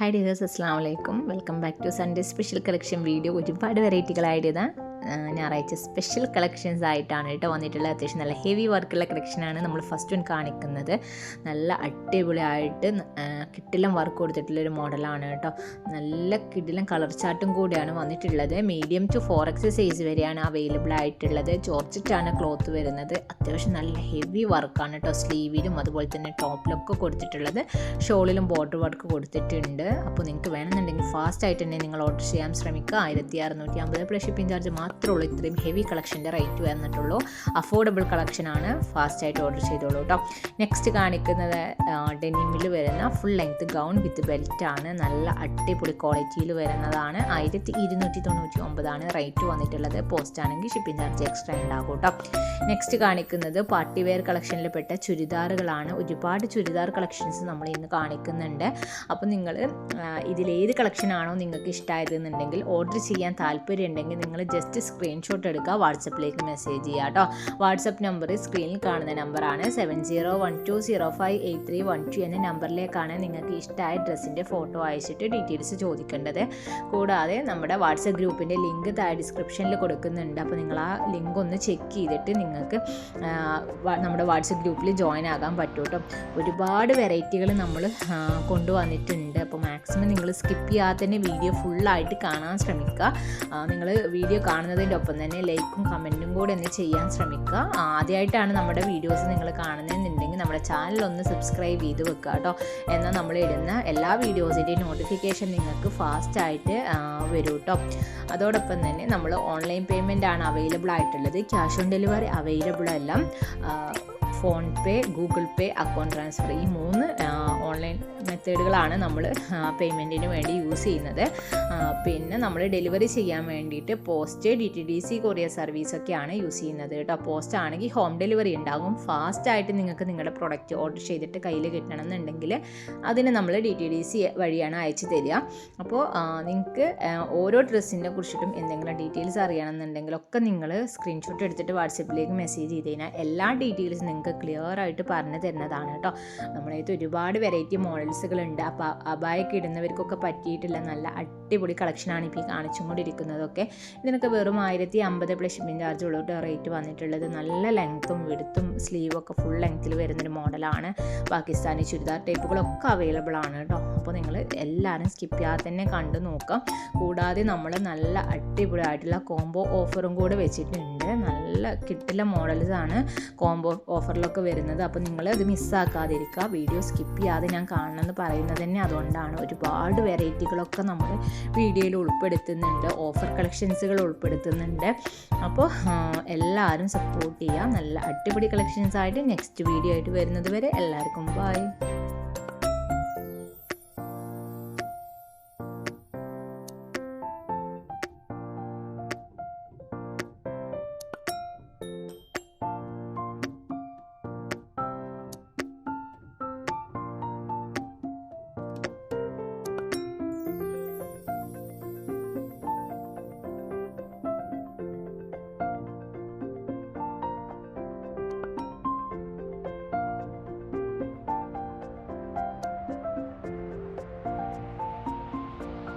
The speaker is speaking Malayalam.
ഹായ് ഡിയേഴ്സ് അസ്സാം വലൈക്കും welcome back to Sunday special collection video ഒരുപാട് വെറൈറ്റികൾ വെറൈറ്റികളായിട്ട് ഞായറാഴ്ച സ്പെഷ്യൽ കളക്ഷൻസ് ആയിട്ടാണ് കേട്ടോ വന്നിട്ടുള്ളത്. അത്യാവശ്യം നല്ല ഹെവി വർക്കുള്ള കളക്ഷനാണ് നമ്മൾ ഫസ്റ്റ് വൺ കാണിക്കുന്നത്. നല്ല അടിപൊളിയായിട്ട് കിട്ടിലും വർക്ക് കൊടുത്തിട്ടുള്ളൊരു മോഡലാണ് കേട്ടോ. നല്ല കിടിലം കളർ ചാർട്ടും കൂടിയാണ് വന്നിട്ടുള്ളത്. Medium to four X size വരെയാണ് അവൈലബിൾ ആയിട്ടുള്ളത്. ചോർച്ചിട്ടാണ് ക്ലോത്ത് വരുന്നത്. അത്യാവശ്യം നല്ല ഹെവി വർക്കാണ് കേട്ടോ. സ്ലീവിലും അതുപോലെ തന്നെ ടോപ്പിലൊക്കെ കൊടുത്തിട്ടുള്ളത്. ഷോളിലും ബോർഡർ വർക്ക് കൊടുത്തിട്ടുണ്ട്. അപ്പോൾ നിങ്ങൾക്ക് വേണമെന്നുണ്ടെങ്കിൽ ഫാസ്റ്റ് ആയിട്ട് തന്നെ നിങ്ങൾ ഓർഡർ ചെയ്യാൻ ശ്രമിക്കുക. ആയിരത്തി അറുന്നൂറ്റി അമ്പത് പ്ലസ് ഷിപ്പിംഗ് ചാർജ് മാത്രമേ ഉള്ളൂ. ഇത്രയും ഹെവി കളക്ഷന്റെ റേറ്റ് വന്നിട്ടുള്ളൂ. അഫോർഡബിൾ കളക്ഷനാണ് ഫാസ്റ്റ് ആയിട്ട് ഓർഡർ ചെയ്തോളൂ കേട്ടോ നെക്സ്റ്റ് കാണിക്കുന്നത് ഡെനിമിൽ വരുന്ന full length gown with belt ആണ്. നല്ല അടിപൊളി ക്വാളിറ്റിയിൽ വരുന്നതാണ്. ആയിരത്തി ഇരുന്നൂറ്റി തൊണ്ണൂറ്റി ഒമ്പതാണ് റേറ്റ് വന്നിട്ടുള്ളത്. പോസ്റ്റ് ആണെങ്കിൽ ഷിപ്പിംഗ് ചാർജ് എക്സ്ട്രാ ഉണ്ടാകും കേട്ടോ നെക്സ്റ്റ് കാണിക്കുന്നത് പാർട്ടി വെയർ കളക്ഷനിൽ പെട്ട ചുരിദാറുകളാണ്. ഒരുപാട് ചുരിദാർ കളക്ഷൻസ് നമ്മൾ ഇന്ന് കാണിക്കുന്നുണ്ട്. അപ്പോൾ നിങ്ങൾ ഇതിലേത് കളക്ഷനാണോ നിങ്ങൾക്ക് ഇഷ്ടമായതെന്നുണ്ടെങ്കിൽ ഓർഡർ ചെയ്യാൻ താല്പര്യം ഉണ്ടെങ്കിൽ നിങ്ങൾ ജസ്റ്റ് സ്ക്രീൻഷോട്ട് എടുക്കുക. വാട്സപ്പിലേക്ക് മെസ്സേജ് ചെയ്യുക കേട്ടോ വാട്സപ്പ് നമ്പർ സ്ക്രീനിൽ കാണുന്ന നമ്പറാണ് seven zero one two zero five eight three one two എന്ന നമ്പറിലേക്കാണ് നിങ്ങൾക്ക് ഇഷ്ടമായ ഡ്രസ്സിന്റെ ഫോട്ടോ അയച്ചിട്ട് ഡീറ്റെയിൽസ് ചോദിക്കേണ്ടത്. കൂടാതെ നമ്മുടെ വാട്സപ്പ് ഗ്രൂപ്പിന്റെ ലിങ്ക് താഴെ ഡിസ്ക്രിപ്ഷനിൽ കൊടുക്കുന്നുണ്ട്. അപ്പോൾ നിങ്ങൾ ആ ലിങ്ക് ഒന്ന് ചെക്ക് ചെയ്തിട്ട് നിങ്ങൾക്ക് നമ്മുടെ വാട്സപ്പ് ഗ്രൂപ്പിൽ ജോയിൻ ആകാൻ പറ്റും കേട്ടോ ഒരുപാട് വെറൈറ്റികൾ നമ്മൾ കൊണ്ടുവന്നിട്ടുണ്ട്. അപ്പോൾ മാക്സിമം നിങ്ങൾ സ്കിപ്പ് ചെയ്യാതെ തന്നെ വീഡിയോ ഫുള്ളായിട്ട് കാണാൻ ശ്രമിക്കുക. നിങ്ങൾ വീഡിയോ കാണുന്നതിന്റെ ഒപ്പം തന്നെ ലൈക്കും കമന്റും കൂടെ ഒന്ന് ചെയ്യാൻ ശ്രമിക്കുക. ആദ്യമായിട്ടാണ് നമ്മുടെ വീഡിയോസ് നിങ്ങൾ കാണുന്നതെന്നുണ്ടെങ്കിൽ നമ്മുടെ ചാനൽ ഒന്ന് സബ്സ്ക്രൈബ് ചെയ്ത് വെക്കുക കേട്ടോ. എന്നാൽ നമ്മൾ ഇടുന്ന എല്ലാ വീഡിയോസിന്റെയും നോട്ടിഫിക്കേഷൻ നിങ്ങൾക്ക് ഫാസ്റ്റായിട്ട് വരും കേട്ടോ. അതോടൊപ്പം തന്നെ നമ്മൾ ഓൺലൈൻ പേയ്മെന്റ് ആണ് അവൈലബിൾ ആയിട്ടുള്ളത്. ക്യാഷ് ഓൺ ഡെലിവറി അവൈലബിൾ അല്ല. PhonePe Google Pay account transfer ഈ മൂന്ന് ഓൺലൈൻ മെത്തേഡുകളാണ് നമ്മൾ പേയ്മെന്റിന് വേണ്ടി യൂസ് ചെയ്യുന്നത്. പിന്നെ നമ്മൾ ഡെലിവറി ചെയ്യാൻ വേണ്ടിയിട്ട് post D T D C courier സർവീസൊക്കെയാണ് use ചെയ്യുന്നത് കേട്ടോ. പോസ്റ്റ് ആണെങ്കിൽ ഹോം ഡെലിവറി ഉണ്ടാകും. ഫാസ്റ്റായിട്ട് നിങ്ങൾക്ക് നിങ്ങളുടെ പ്രൊഡക്റ്റ് ഓർഡർ ചെയ്തിട്ട് കയ്യിൽ കിട്ടണം എന്നുണ്ടെങ്കിൽ അതിന് നമ്മൾ ഡി ടി ഡി സി വഴിയാണ് അയച്ചു തരിക. അപ്പോൾ നിങ്ങൾക്ക് ഓരോ ഡ്രസ്സിനെ കുറിച്ചിട്ടും എന്തെങ്കിലും ഡീറ്റെയിൽസ് അറിയണമെന്നുണ്ടെങ്കിലൊക്കെ നിങ്ങൾ സ്ക്രീൻഷോട്ട് എടുത്തിട്ട് വാട്സപ്പിലേക്ക് മെസ്സേജ് ചെയ്ത് കഴിഞ്ഞാൽ എല്ലാ ഡീറ്റെയിൽസും നിങ്ങൾക്ക് ക്ലിയർ ആയിട്ട് പറഞ്ഞു തരുന്നതാണ് കേട്ടോ നമ്മളേത് ഒരുപാട് വെറൈറ്റി മോഡൽസുകളുണ്ട് അപ്പോൾ അബായൊക്കെ ഇടുന്നവർക്കൊക്കെ പറ്റിയിട്ടില്ല നല്ല അടിപൊളി കളക്ഷനാണ് ഇപ്പോൾ ഈ കാണിച്ചും കൊണ്ടിരിക്കുന്നതൊക്കെ ഇതിനൊക്കെ വെറും ആയിരത്തി അമ്പത് പ്ലസ് ഷിപ്പിംഗ് ചാർജ് ഉള്ള റേറ്റ് വന്നിട്ടുള്ളത്. നല്ല ലെങ്ത്തും വിടുത്തും സ്ലീവൊക്കെ ഫുൾ ലെങ്ത്തിൽ വരുന്നൊരു മോഡലാണ് പാകിസ്ഥാനി ചുരിദാർ ടൈപ്പുകളൊക്കെ അവൈലബിൾ ആണ് കേട്ടോ അപ്പോൾ നിങ്ങൾ എല്ലാവരും സ്കിപ്പ് ചെയ്യാതെ തന്നെ കണ്ടു നോക്കാം. കൂടാതെ നമ്മൾ നല്ല അടിപൊളി ആയിട്ടുള്ള കോംബോ ഓഫറും കൂടെ വെച്ചിട്ടുണ്ട്. നല്ല കിട്ടില്ല മോഡൽസാണ് കോംബോ കോംബോ ഓഫറിലൊക്കെ വരുന്നത്. അപ്പോൾ നിങ്ങൾ അത് മിസ്സാക്കാതിരിക്കുക വീഡിയോ സ്കിപ്പ് ചെയ്യാതെ ഞാൻ കാണണമെന്ന് പറയുന്നത് തന്നെ അതുകൊണ്ടാണ്. ഒരുപാട് വെറൈറ്റികളൊക്കെ നമ്മൾ വീഡിയോയിൽ ഉൾപ്പെടുത്തുന്നുണ്ട്. ഓഫർ കളക്ഷൻസുകൾ ഉൾപ്പെടുത്തുന്നുണ്ട്. അപ്പോൾ എല്ലാവരും സപ്പോർട്ട് ചെയ്യുക. നല്ല അടിപൊളി കളക്ഷൻസ് ആയിട്ട് നെക്സ്റ്റ് വീഡിയോ ആയിട്ട് വരുന്നത് വരെ എല്ലാവർക്കും ബൈ